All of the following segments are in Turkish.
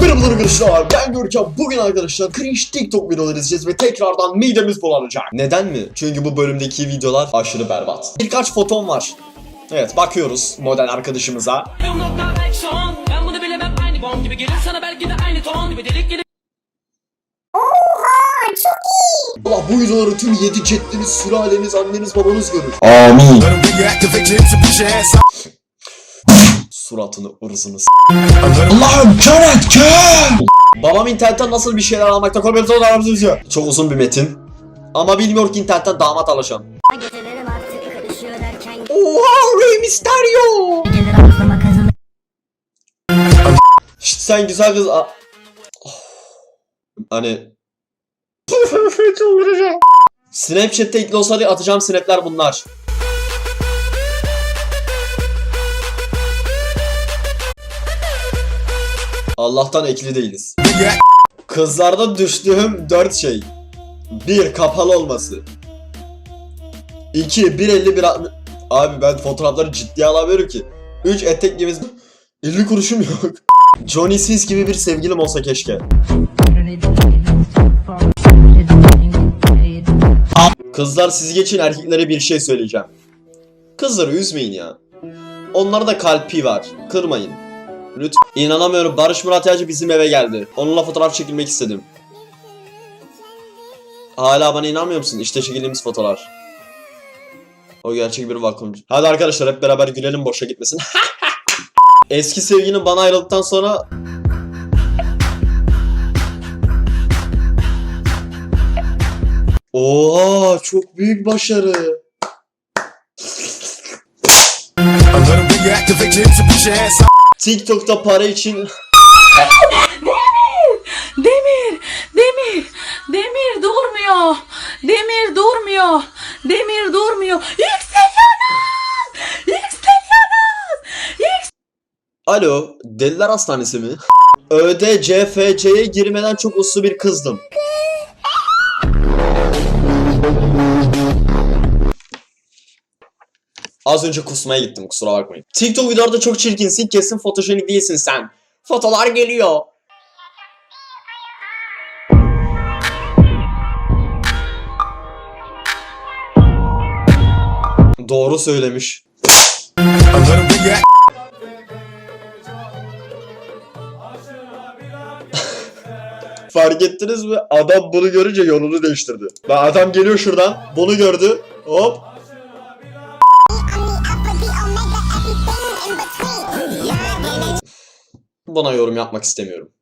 Merhabalar arkadaşlar ben Görkem bugün arkadaşlar cringe TikTok videoları izleyeceğiz ve tekrardan midemiz bulanacak. Neden mi? Çünkü bu bölümdeki videolar aşırı berbat. Birkaç fotom var. Evet bakıyoruz model arkadaşımıza. Ben bunu bilemem aynı bomb gibi gelir sana belki de aynı ton gibi delik gelir Allah bu videoları tüm yedi ceddiniz, sülaleniz, anneniz, babanız görür. Let Suratını, ırzını s- Allah'ım kör et kör! Babam internetten nasıl bir şeyler almakta komentar aramızda Çok uzun bir metin. Ama bilmiyor ki internetten damat alacağım. Gecelerim artık karışıyor derken Oha Rey Mysterio! Şşt sen güzel kız... A- Oh. Hani... Snapchat'te ekli olsa diye atacağım snapler bunlar. Allah'tan ekli değiliz. Kızlarda düştüğüm 4 şey. 1. Kapalı olması. 2. 1.50 bir... Abi ben fotoğrafları ciddiye alamıyorum ki. 3. Etek giyimiz... 50 kuruşum yok. Johnny Sins gibi bir sevgilim olsa keşke. Kızlar siz geçin erkeklere bir şey söyleyeceğim. Kızları üzmeyin ya. Onlarda kalpi var. Kırmayın. Lütfen. İnanamıyorum Barış Murat Yağcı bizim eve geldi. Onunla fotoğraf çekilmek istedim. Hala bana inanmıyor musun? İşte çekildiğimiz fotoğraf. O gerçek bir vakumcu. Hadi arkadaşlar hep beraber gülelim boşa gitmesin. Eski sevgilin bana ayrıldıktan sonra Oha çok büyük başarı. Let him reactivate and put your ass. TikTok'ta para için Demir, Demir, Demir durmuyor. Demir durmuyor. Demir durmuyor. Yükseliyoruz! Yükseliyoruz! Yükseliyoruz! Alo, Deliler Hastanesi mi? Öde CFC'ye girmeden çok uslu bir kızdım. Az önce kusmaya gittim kusura bakmayın. TikTok videolarda çok çirkinsin kesin fotojenik değilsin sen. Fotolar geliyor. Doğru söylemiş. Fark ettiniz mi? Adam bunu görünce yolunu değiştirdi. Adam geliyor şuradan. Bunu gördü. Hop. Buna yorum yapmak istemiyorum.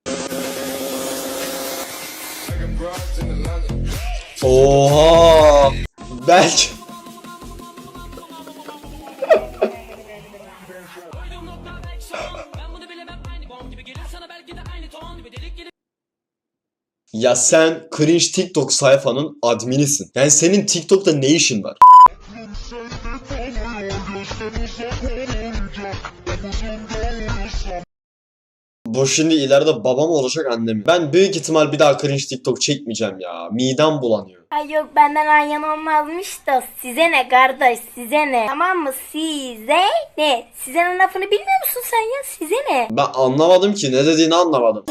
Oha! Belki ya sen cringe TikTok sayfanın adminisin. Yani senin TikTok'ta ne işin var? Bu şimdi ileride babam olacak annem. Ben büyük ihtimal bir daha cringe TikTok çekmeyeceğim ya. Midem bulanıyor. Ay yok benden ayyan olmazmış da size ne kardeş size ne tamam mı size ne size ne lafını bilmiyor musun sen ya size ne Ben anlamadım ki ne dediğini anlamadım.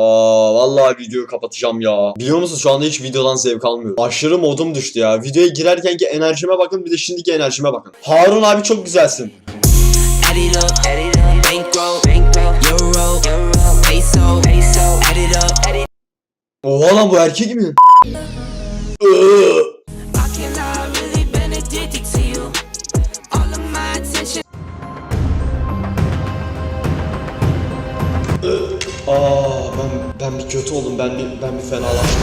Aa vallahi videoyu kapatacağım ya. Biliyor musun şu anda hiç videodan zevk almıyorum. Aşırı modum düştü ya. Videoya girerkenki enerjime bakın bir de şimdiki enerjime bakın. Harun abi çok güzelsin. Oha lan bu erkek mi? Ben bir ben bir fenalaştım.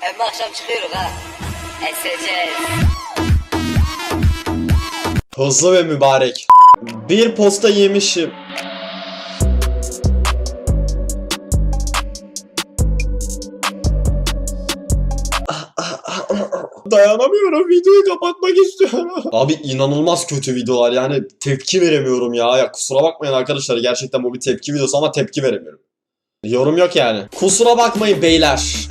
Hem akşam çıkıyoruz ha. Eseceğiz. Hızlı ve mübarek. Bir posta yemişim. Dayanamıyorum videoyu kapatmak istiyorum. Abi inanılmaz kötü videolar yani tepki veremiyorum ya. Ya kusura bakmayın arkadaşlar gerçekten bu bir tepki videosu ama tepki veremiyorum. Yorum yok yani. Kusura bakmayın beyler.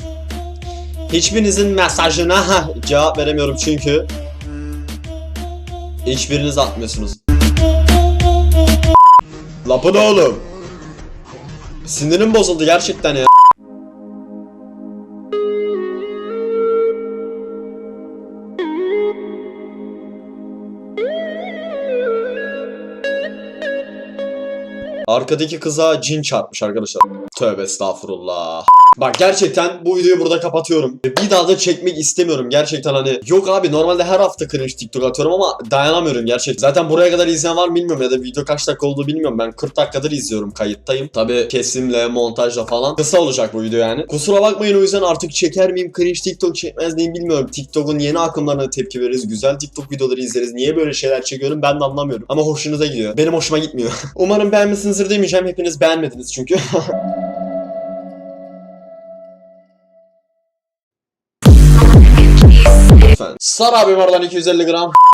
Hiçbirinizin mesajına cevap veremiyorum çünkü hiçbiriniz atmıyorsunuz. Lapı da oğlum. Sinirim bozuldu gerçekten ya. Arkadaki kıza cin çarpmış arkadaşlar. Tövbe estağfurullah. Bak gerçekten bu videoyu burada kapatıyorum. Bir daha da çekmek istemiyorum gerçekten hani. Yok abi normalde her hafta cringe TikTok atıyorum ama dayanamıyorum gerçekten. Zaten buraya kadar izleyen var mı bilmiyorum ya da video kaç dakika olduğu bilmiyorum. Ben 40 dakikadır izliyorum kayıttayım. Tabi kesimle montajla falan. Kısa olacak bu video yani. Kusura bakmayın o yüzden artık çeker miyim cringe TikTok çekmez miyim bilmiyorum. TikTok'un yeni akımlarına tepki veririz. Güzel TikTok videoları izleriz. Niye böyle şeyler çekiyorum ben de anlamıyorum. Ama hoşunuza gidiyor. Benim hoşuma gitmiyor. Umarım beğenmişsinizdir demeyeceğim. Hepiniz beğenmediniz çünkü. Lütfen. Sar abim oradan 250 gram.